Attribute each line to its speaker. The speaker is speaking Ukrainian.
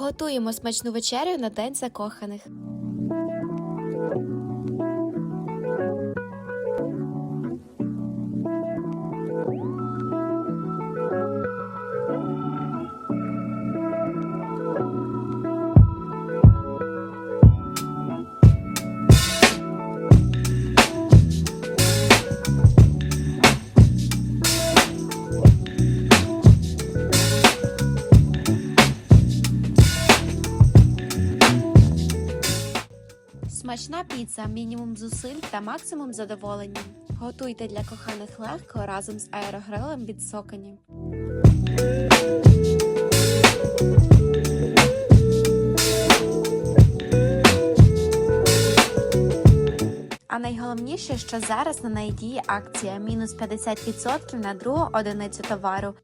Speaker 1: Готуємо смачну вечерю на день закоханих. Смачна піца, мінімум зусиль та максимум задоволення. Готуйте для коханих легко разом з аерогрилем від Соконі. А найголовніше, що зараз на неї діє акція мінус 50% на другу одиницю товару.